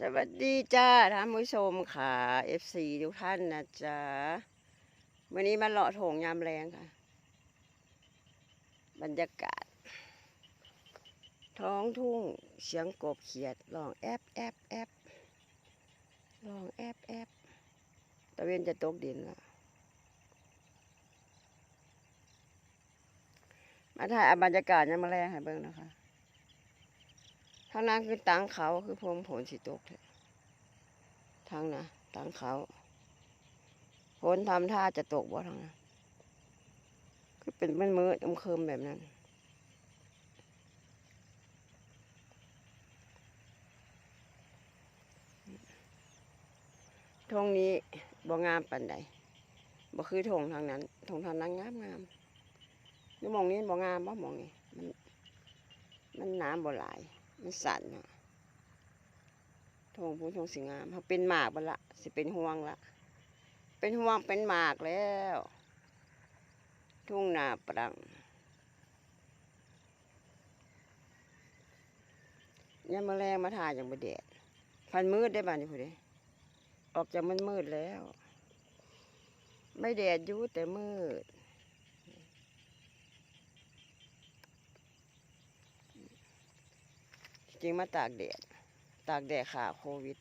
สวัสดีจ้าท่านผู้ชมค่ะ FC ทุกท่านนะจ๊ะวันนี้มาเลาะโถงยามแรงค่ะ บรรยากาศ ท้องทุ่งเสียงกบเขียดร้องแอบแอบแอบร้องแอบแอบตะเวนจะตกดินล้วมาถ่ายเอาบรรยากาศยามแรงให้เบิ่งนะคะ ทางนั้นคือตังเขาคือพรมผลสิตกทางนะตังเขาฝนทำท่าจะตกบ่ทางนั้นคือเป็นมันมืดอมเคิมแบบนั้นทงนี้บ่งามปันใดบ่คือทงทางนั้นทงทางนั้นงามงามนี่มองนี้บ่งามบ่มองนี้มันมันน้ำบ่หลาย มันสั่นอะทงผู้ทงสิงามเขาเป็นหมากบละสิเป็นห่วงละเป็นห่วงเป็นหมากแล้ว ทุ่งนาปรังยามมาแรงมาถ่ายอย่างบดแดดพันมืดได้บ้านี่พูดดิออกจากมันมืดแล้ว ไม่แดดยุ่แต่มืด จริงมาตากแดด ตากแดดขาโควิด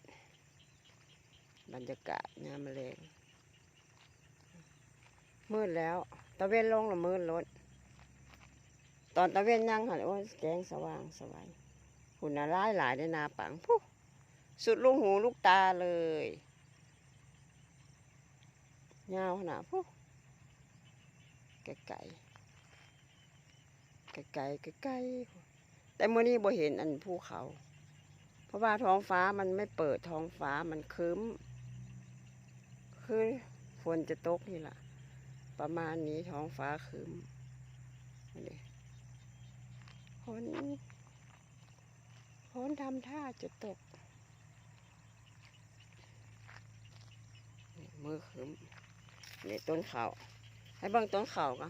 บรรยากาศยามแมลงมืดแล้ว ตะเวนลงละมืดรถตอนตะเวนยังหันโอ้ยแจ้งสว่างสวายหุ่นน่ะร้ายหลายในนาปังผู้สุดลูกหูลูกตาเลยยาวขนาดผู้ไก่ไก่ไก่ไก่ไก่ไก่ แต่เมื่อนี้บ่เห็นอันภูเขา เพราะว่าท้องฟ้ามันไม่เปิดท้องฟ้ามันครึ้มคือฝนจะตกนี่แหละประมาณนี้ท้องฟ้าครึ้มนี่ฝนฝนทำท่าจะตกมือครึ้มนี่ต้นเขาให้เบิ่งต้นเขาก็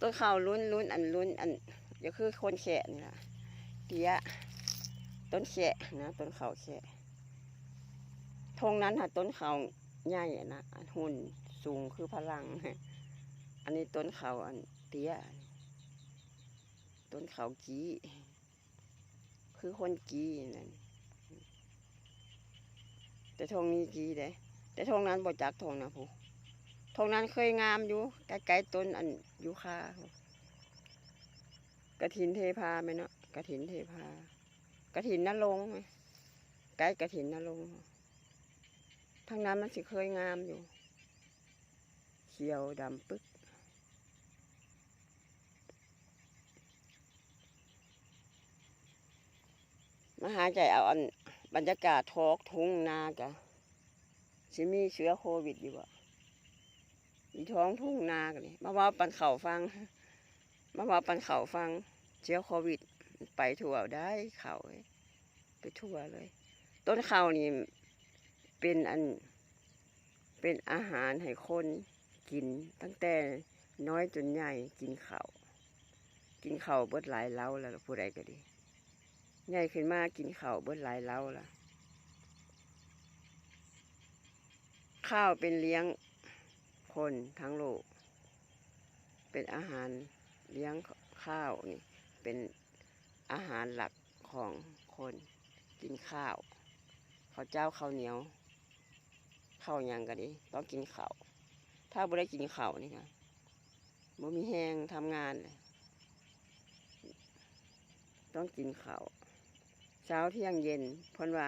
ต้นเขาลุ้นลุ้นอันลุ้นอันก็คือคนแขะนี่แหละ เตี้ยต้นแขะนะต้นเขาแขะทงนั้นค่ะต้นเขาใหญ่นะอันหุ่นสูงคือพลัง อันนี้ต้นเขาอันเตี้ยต้นเขากี้คือคนกี้นั่นแต่ทงนี้กี้เด้แต่ทงนั้นบ่จักทงนะผู้ทงนั้นเคยงามอยู่ใกล้ๆต้นอันยูคากระถินเทพาไหมเนาะ กระถินเทพากระถินนรงไหมใกล้กระถินนรงทางนั้นมันสิเคยงามอยู่ เขียวดำปึ๊กมาหาใจเอาอันบรรยากาศทอกทุ่งนากะสิมีเชื้อโควิดอยู่บ่อีท้องทุ่งนากันนี่มาว่าปันเข่าฟัง มาว่าปันเข่าฟัง เชื้อโควิด ไปทั่วได้เขาไปทั่วเลย ต้นข้าวนี่เป็นอันเป็นอาหารให้คนกินตั้งแต่น้อยจนใหญ่กินเข้ากินเข้าเบิดหลายเล้าแล้วผู้ใดก็ดี ใหญ่ขึ้นมากินเข้าเบิดหลายเล้าละข้าวเป็นเลี้ยงคนทั้งโลก เป็นอาหารเลี้ยงข้าวนี่เป็น อาหารหลักของคนกินข้าวข้าวเจ้าข้าวเหนียวข้าวยังก็ดีต้องกินข้าวถ้าบ่ได้กินข้าวนี่นะบ่มีแหงทำงานเลยต้องกินข้าวเช้าเที่ยงเย็นเพิ่นว่า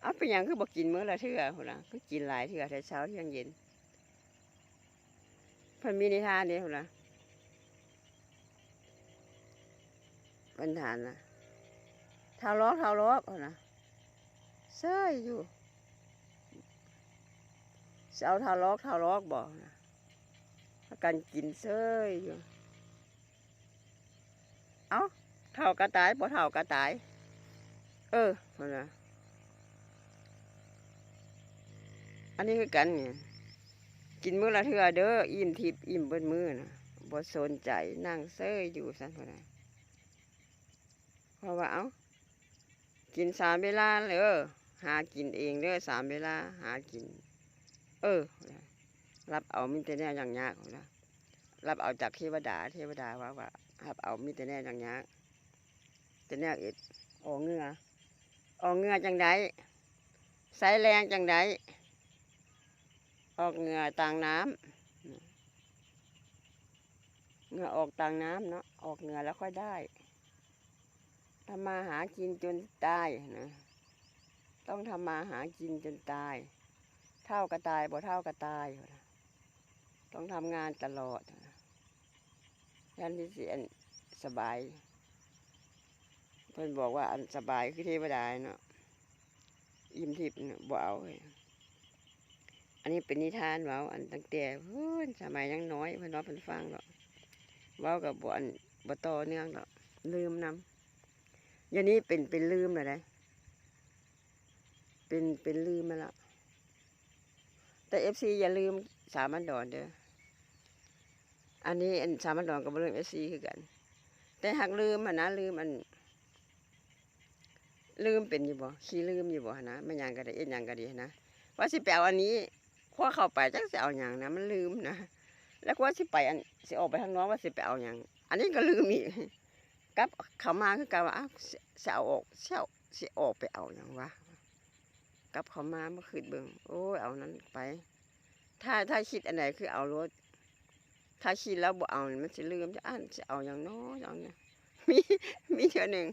เอาเป็นหยังคือบ่กินมื้อละเทื่อพุ่นน่ะคือกินหลายเทื่อแต่เช้าเที่ยงเย็นเพิ่นมีนิทานนี่พุ่นน่ะ ปัญหานะเท้าล้อกเท้าล้อกนะเซ้ยอยู่สิเอาเท้าล้อกเท้าล้อกบอกนะพากันกินเซ้ยอยู่ เอาเท่ากระต่ายบ่เท่ากระต่าย เออเอนะอันนี้คือกันเนี่ยกินมื้อละเทือเด้ออิ่มทิพย์อิ่มเบิดมื้อนะบ่สนใจนั่งเซ้ยอยู่ซั่นพุ่นน่ะ เพราะว่าเอากินสามเวลาเลยเอหากินเองเด้อสามเวลาหากิน เออ รับเอามิแต่แน่อย่างยากของเรารับเอาจากเทวดาเทวดาว่าว่ารับเอามิแต่แน่อย่างยากแต่แน่อ็ดออกเหงือออกเหงือจังไดใส่แรงจังไดออกเหงือต่างน้ำเหงือออกต่างน้ำเนาะออกเหงือแล้วค่อยได้ ทำมาหากินจนตายนะต้องทำมาหากินจนตาย เท่าก็ตายบ่เท่าก็ตายนะต้องทำงานตลอดยันที่เสิอันสบายเพิ่นบอกว่าอันสบายคือเทวดาเนาะอิ่มทิพย์เนาะบ่เอาอันนี้เป็นนิทานเว้าอันตั้งแต่เพิ่นสมัยยังน้อยเพิ่นเว่าเพิ่นฟังหรอกเว้ากับบ่อันบ่ต่อเนื่องหรอกลืมนำ อย่างนี้เป็นเป็นลืมแล้วได้เป็นเป็นลืมมาแล้วแต่เอฟซีอย่าลืมสามัญดอนเด้ออันนี้อันสามัญดอนกับลืมเอฟซีคือกัน แต่หากลืมอะนะลืมอัน ลืมเป็นอยู่บ่ขี้ลืมอยู่บ่หั้นะไม่ยังก็ได้เอ็นยังก็ดีนะว่าสิไปเอาอันนี้พอเข้าไปจักสิเอาหยังนะมันลืมนะแล้วว่าสิไปอันสิออกไปทางน้องว่าสิไปเอาหยังอันนี้ก็ลืมอีก กับเขามาคือกันว่าอ้าวสิสิเอาออกสิเอาสิออกไปเอาหยังวะกับเขามาเมื่อคืนเบิ่งโอ้ยเอานั้นไป ถ้าถ้าคิดอันไหนคือเอารถ ถ้าคิดแล้วบ่เอานี่มันจะลืมจะอ่านจะเอาอย่างน้อยอย่างเนี้ยมีมีเท่าหนึ่ง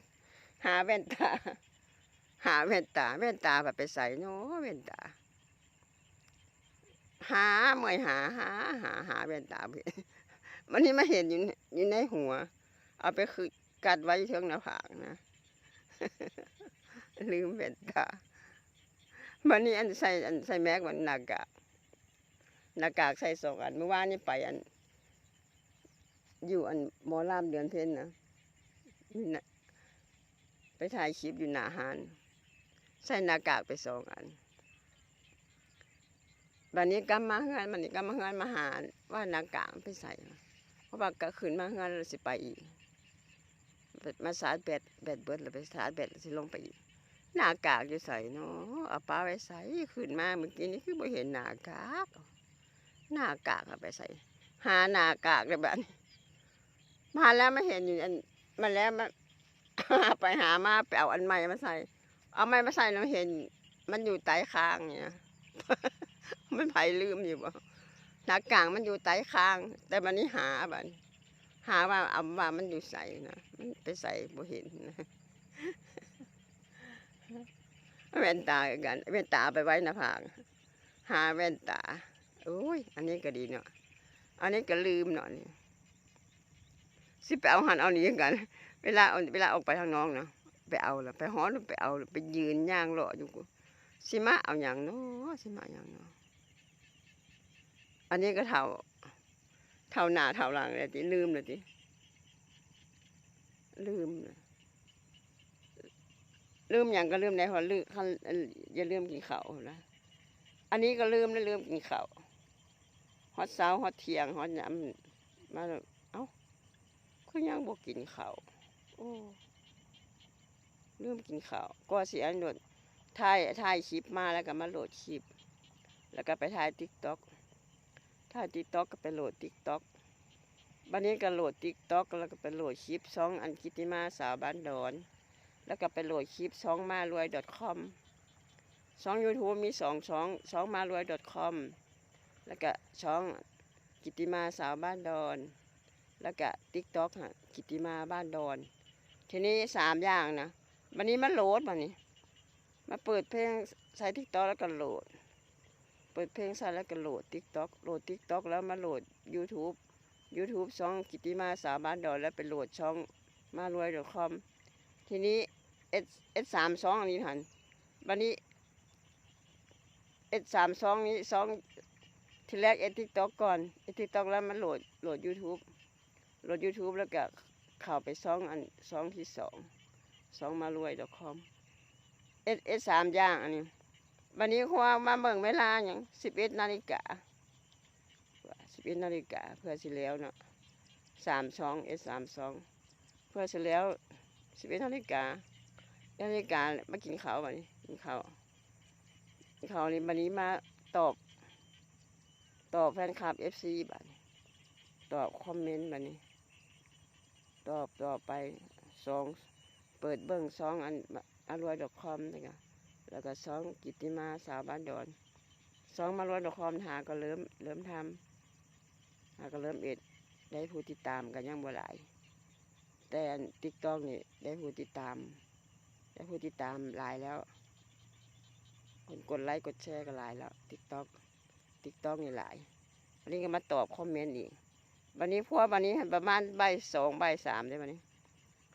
หาแว่นตา หาแว่นตาแว่นตาแบบไปใส่เนาะแว่นตา หาเมื่อยหาหาหาหาแว่นตาเพิ่นวันนี้มาเห็นอยู่ในอยู่ในหัว เอาไปคือ กัดไว้เชิงหน้าผากนะ ลืมแว่นตาวันนี้อันใส่อันใส่แมสวันหน้ากากหน้ากากใส่สองอันเมื่อวานนี้ไปอัน อยู่อันมอลามเดือนเพ็ญนะนะไปถ่ายคลิปอยู่หน้าหานใส่หน้ากากไปสองอันวันนี้กำมาเฮือนวันนี้กำมาเฮือนมาหาว่าหน้ากากไปใส่เพราะว่าก็ขึ้นมาเฮือนแล้วสิไปอีก มาสาดแบตแบตเบิดแล้วไปสาดแบตแล้วสิลงไปอีกหน้ากากจะใส่เนาะเอาปลาไว้ใส่ขึ้นมาเมื่อกี้นี้คือไม่เห็นหน้ากากหน้ากากเอาไปใส่ หาหน้ากากเลยแบบนี้มาแล้วไม่เห็นอยู่อันมาแล้วมาไปหามาไปเอาอันใหม่มาใส่ เอาใหม่มาใส่เราเห็น มันอยู่ใต้คางเนี่ยมันไผลืมอยู่บ่หน้ากากมันอยู่ใต้คาง แต่วันนี้หาบัน หาว่าเอาว่ามันอยู่ใส่นะมันไปใส่บ่เห็นนะแว่นตาคือกันแว่นตาไปไว้หน้าผากหาแว่นตาโอ้ย อันนี้ก็ดีเนาะอันนี้ก็ลืมเนาะนี่สิไปเอาหันเอานี้กัน เวลาเวลาออกไปทางน้องเนาะไปเอาละไปฮ้อนไปเอาไปยืนย่างเลาะอยู่กูสิมาเอาอย่างเนาะสิมาเอาอย่างเนาะอันนี้ก็เท่า เท่าหน้าเท่าหลังเลยติลืมเลยติลืมลืมอย่างก็ลืมได้เพราะลืมคันอย่าลืมกินข้าวนะอันนี้ก็ลืมแล้วลืมกินข้าวฮอดเช้าฮอดเที่ยงฮอดยามมาเอ้าคือยังบ่กินข้าวโอ้ลืมกินข้าวก็สิอันโหลดถ่ายถ่ายคลิปมาแล้วก็มาโหลดคลิป แล้วก็ไปถ่าย TikTok ถ่าย TikTok ก็ไปโหลด TikTok บัดนี้ก็โหลด TikTok แล้วก็ไปโหลดคลิปสองอันกิติมาสาวบ้านดอน แล้วก็ไปโหลดคลิปช่องมารวย .com ช่อง YouTube มีสองช่องช่องมารวย .com แล้วก็ช่องกิติมาสาวบ้านดอน แล้วก็ TikTok ฮะกิติมาบ้านดอน ทีนี้สามอย่างนะวันนี้มันโหลดมานี่มาเปิดเพลงใส่ TikTok แล้วก็โหลด ปิดเพลงใส่แล้วก็โหลด TikTok โหลด TikTok แล้วมาโหลด YouTube YouTube ช่องกิติมาสาวบ้านดอนแล้วไปโหลดช่องมารวย .com ทีนี้เอสเอสสามสองอันนี้หันวันนี้เอสสามสองนี้สองทีแรกเอสทิกต็อกก่อนเอสทิกต็อกแล้วมันโหลดโหลด YouTube โหลด YouTube แล้วก็เข้าไปสองอันสองที่สองสองมารวย .com เอสเอสสามย่างอันนี้ วันนี้ความาเบิ่งเวลาอย่างสิบเอ็ดนาฬิกาสิบเอ็ดนาฬิกาเพื่อสิแล้วเนาะสามสองเอสามสองเพื่อสิแล้วสิบเอ็ดนาฬิกานาฬิกามากินข้าววันนี้กินข้าวเขานี่บันนี้มาตอบ ตอบแฟนคลับเอฟซีบัดนี้ตอบคอมเมนต์บัดนี้ ตอบต่อไปสองเปิดเบิ้งสองอันอรวยดอทคอมนะค แล้วก็สองกิติมาสาวบ้านดอนสองมารวยดอทคอมหาก็เริ่มเริ่มทำหาก็เริ่มเอ็ดได้ผู้ติดตามกันยังบ่หลาย แต่ติ๊กต็อกนี่ได้ผู้ติดตามได้ผู้ติดตามหลายแล้วคนกดไลค์กดแชร์ก็หลายแล้วติ๊กต็อกติ๊กต็อกนี่หลายวันนี้ก็มาตอบคอมเมนต์อีกวันนี้พวกวันนี้ประมาณใบสองใบสามได้วันนี้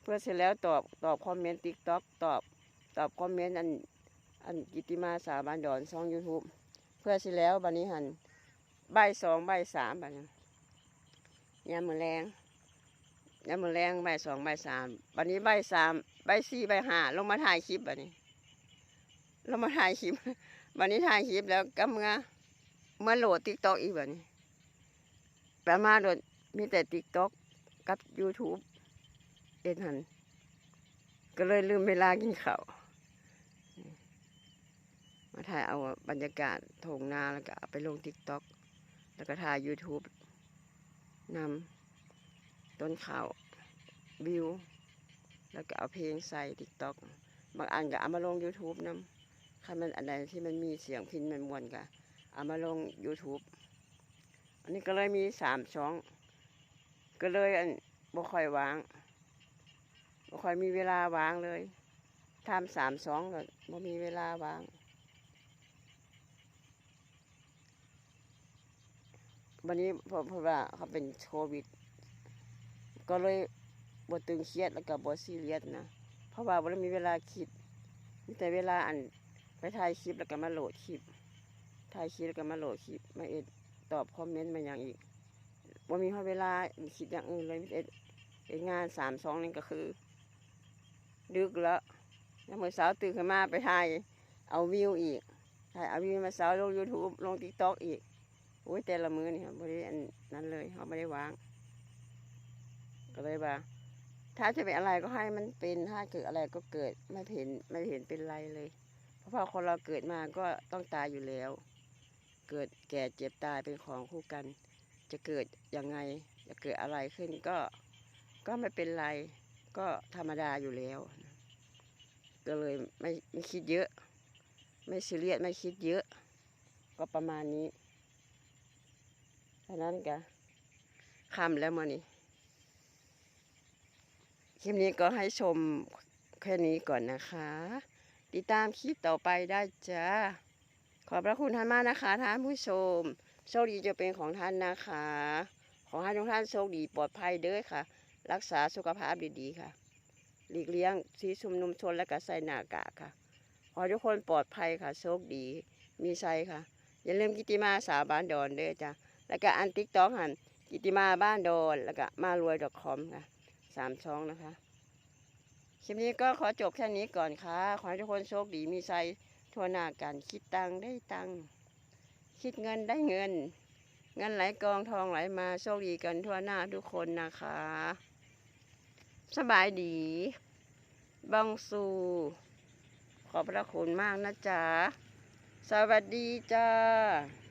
เพื่อเสร็จแล้วตอบตอบคอมเมนต์ติ๊กต็อกตอบตอบคอมเมนต์อัน อันกิติมาสาบานดอนช่องยูทูบเพื่อเสร็จแล้ววันนี้หันใบสองใบสามบันี้ยามมือแรงยามมือแรงใบสองใบสามวันนี้ใบสามใบสี่ใบห้าลงมาถ่ายคลิปบัดนี้ลงมาถ่ายคลิปวันนี้ถ่ายคลิปแล้วก็เมื่อเมื่อโหลดติ๊กต็อกอีกบบนี้ประมาณโหลดมีแต่ติ๊กต็อกกับ YouTube เอ็นหันก็เลยลืมเวลากินข้าว ถ่ายเอาบรรยากาศทงนาแล้วก็ไปลงติ๊กต็อกแล้วก็ถ่าย YouTube นำต้นข่าววิว แล้วก็เอาเพลงใส่ติ๊กต็อกบางอันก็เอามาลง YouTube นำถ้ามันอันใดที่มันมีเสียงพินมันมวนกะเอามาลง YouTube อันนี้ก็เลยมีสามช่อง ก็เลยอันบ่ค่อยวางบ่ค่อยมีเวลาวางเลยทำสามช่องก็บ่มีเวลาวาง วันนี้เพราะเพราะว่าเขาเป็นโควิด ก็เลยบ่ตึงเครียดแล้วก็บ่ซีเรียสนะเพราะว่าบ่ได้มีเวลาคิดมีแต่เวลาอันไปถ่ายคลิปแล้วก็มาโหลดคลิปถ่ายคลิปแล้วก็มาโหลดคลิปมาเอ็ดตอบคอมเมนต์มาอย่างอีกว่ามีเวลาคิดอย่างอื่นเลยมีแต่เอ็ดเอ็ดงานสามสองนี่ก็คือ ดึกแล้วแล้วเมื่อเช้าตื่นขึ้นมาไปถ่ายเอาวิวอีกถ่ายเอาวิวมาเช้าลง YouTube ลงติ๊กต็อกอีก โอ้ยแต่ละมือนี่ครับบริอันนั้นเลยเขาไม่ได้วาง ก็เลยว่า ถ้าจะเป็นอะไรก็ให้มันเป็นถ้าเกิดอะไรก็เกิดไม่เห็นไม่เห็นเป็นไรเลย เพราะว่าคนเราเกิดมาก็ต้องตายอยู่แล้ว เกิดแก่เจ็บตายเป็นของคู่กัน จะเกิดยังไงจะเกิดอะไรขึ้นก็ก็ไม่เป็นไร ก็ธรรมดาอยู่แล้ว ก็เลยไม่ไม่คิดเยอะ ไม่ซีเรียสไม่คิดเยอะ ก็ประมาณนี้ ดังนั้นก็คำแล้วมานี่คลิปนี้ก็ให้ชมแค่นี้ก่อนนะคะ ติดตามคลิปต่อไปได้จ้า ขอบพระคุณท่านมากนะคะท่านผู้ชม โชคดีจะเป็นของท่านนะคะ ขอให้ทุกท่านโชคดีปลอดภัยเด้อค่ะ รักษาสุขภาพดีๆค่ะ หลีกเลี่ยงสีชุมนุมชนและก็ใส่หน้ากากค่ะ ขอทุกคนปลอดภัยค่ะ โชคดี มีชัยค่ะ อย่าลืมกิติมาสาบานดอนเด้อจ้า แล้วก็อันติ๊กต็อกหันกิติมาบ้านโดนแล้วก็มารวย .com ค่ะสามช่องนะคะคลิปนี้ก็ขอจบแค่นี้ก่อนค่ะ ขอให้ทุกคนโชคดีมีชัยทั่วหน้ากันคิดตังได้ตังค์คิดเงินได้เงิน เงินไหลกองทองไหลมาโชคดีกันทั่วหน้าทุกคนนะคะ สบายดีบองสูขอบพระคุณมากนะจ๊ะ สวัสดีจ้า